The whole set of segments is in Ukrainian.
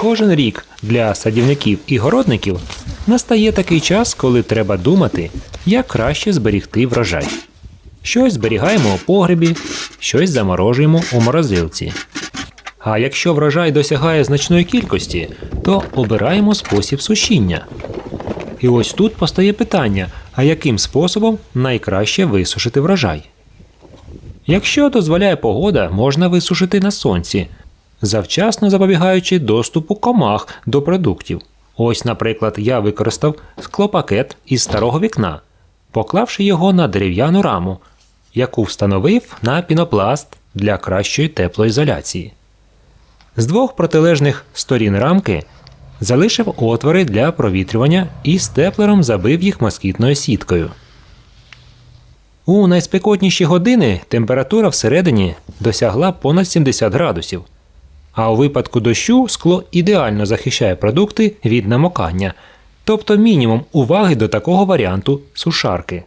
Кожен рік для садівників і городників настає такий час, коли треба думати, як краще зберігти врожай. Щось зберігаємо у погребі, щось заморожуємо у морозилці. А якщо врожай досягає значної кількості, то обираємо спосіб сушіння. І ось тут постає питання: а яким способом найкраще висушити врожай? Якщо дозволяє погода, можна висушити на сонці, завчасно запобігаючи доступу комах до продуктів. Ось, наприклад, я використав склопакет із старого вікна, поклавши його на дерев'яну раму, яку встановив на пінопласт для кращої теплоізоляції. З двох протилежних сторін рамки залишив отвори для провітрювання і степлером забив їх москітною сіткою. У найспекотніші години температура всередині досягла понад 70 градусів. А у випадку дощу скло ідеально захищає продукти від намокання, тобто мінімум уваги до такого варіанту сушарки.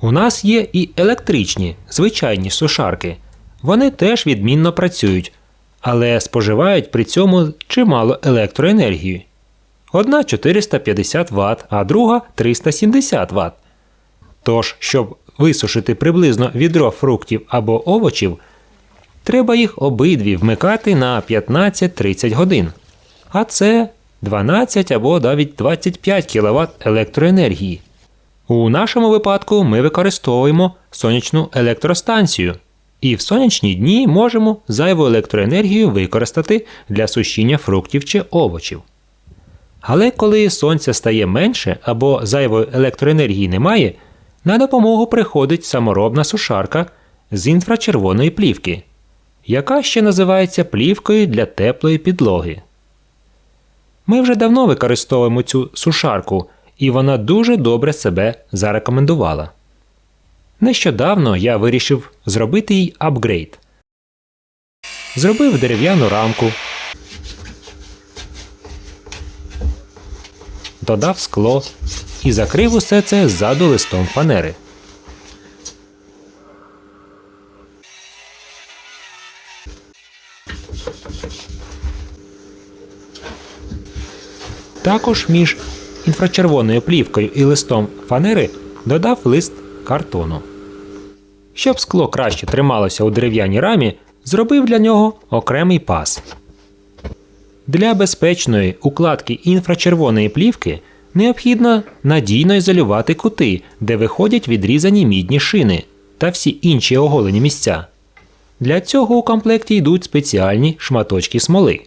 У нас є і електричні, звичайні сушарки. Вони теж відмінно працюють, але споживають при цьому чимало електроенергії. Одна 450 Вт, а друга 370 Вт. Тож, щоб висушити приблизно відро фруктів або овочів, треба їх обидві вмикати на 15-30 годин. А це 12 або навіть 25 кВт електроенергії. У нашому випадку ми використовуємо сонячну електростанцію, і в сонячні дні можемо зайву електроенергію використати для сушіння фруктів чи овочів. Але коли сонця стає менше або зайвої електроенергії немає, на допомогу приходить саморобна сушарка з інфрачервоної плівки, яка ще називається плівкою для теплої підлоги. Ми вже давно використовуємо цю сушарку, і вона дуже добре себе зарекомендувала. Нещодавно я вирішив зробити їй апгрейд. Зробив дерев'яну рамку, додав скло і закрив усе це ззаду листом фанери. Також між інфрачервоною плівкою і листом фанери додав лист картону. Щоб скло краще трималося у дерев'яній рамі, зробив для нього окремий пас. Для безпечної укладки інфрачервоної плівки необхідно надійно ізолювати кути, де виходять відрізані мідні шини та всі інші оголені місця. Для цього у комплекті йдуть спеціальні шматочки смоли.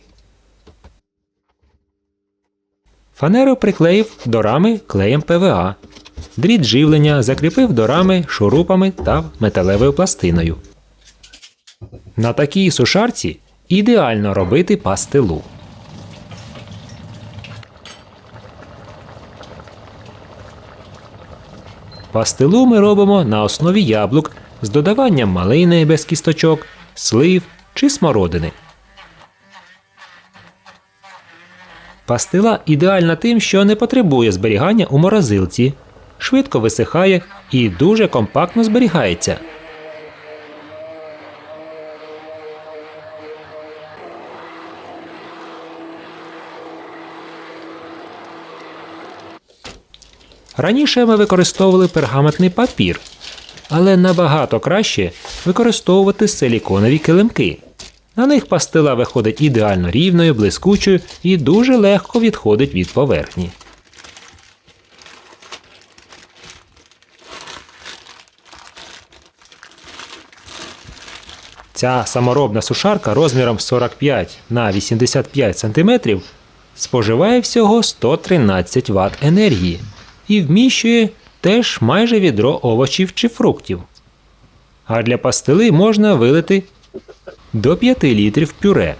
Фанеру приклеїв до рами клеєм ПВА. Дріт живлення закріпив до рами шурупами та металевою пластиною. На такій сушарці ідеально робити пастилу. Пастилу ми робимо на основі яблук з додаванням малини без кісточок, слив чи смородини. Пастила ідеальна тим, що не потребує зберігання у морозилці, швидко висихає і дуже компактно зберігається. Раніше ми використовували пергаментний папір, але набагато краще використовувати силіконові килимки. На них пастила виходить ідеально рівною, блискучою і дуже легко відходить від поверхні. Ця саморобна сушарка розміром 45 на 85 см споживає всього 113 Вт енергії і вміщує теж майже відро овочів чи фруктів. А для пастили можна вилити до 5 літрів пюре.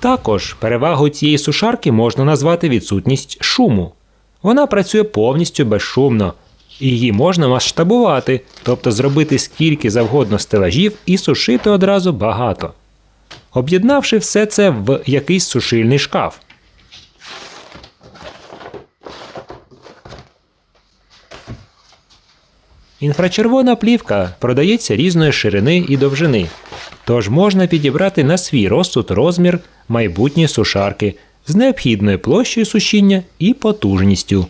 Також перевагою цієї сушарки можна назвати відсутність шуму. Вона працює повністю безшумно, і її можна масштабувати, тобто зробити скільки завгодно стелажів і сушити одразу багато. Об'єднавши все це в якийсь сушильний шкаф. Інфрачервона плівка продається різної ширини і довжини. Тож можна підібрати на свій розсуд розмір майбутньої сушарки з необхідною площею сушіння і потужністю.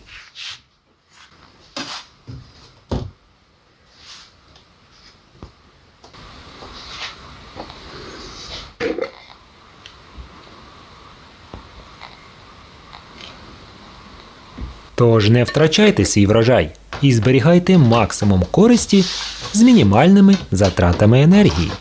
Тож не втрачайте свій врожай і зберігайте максимум користі з мінімальними затратами енергії.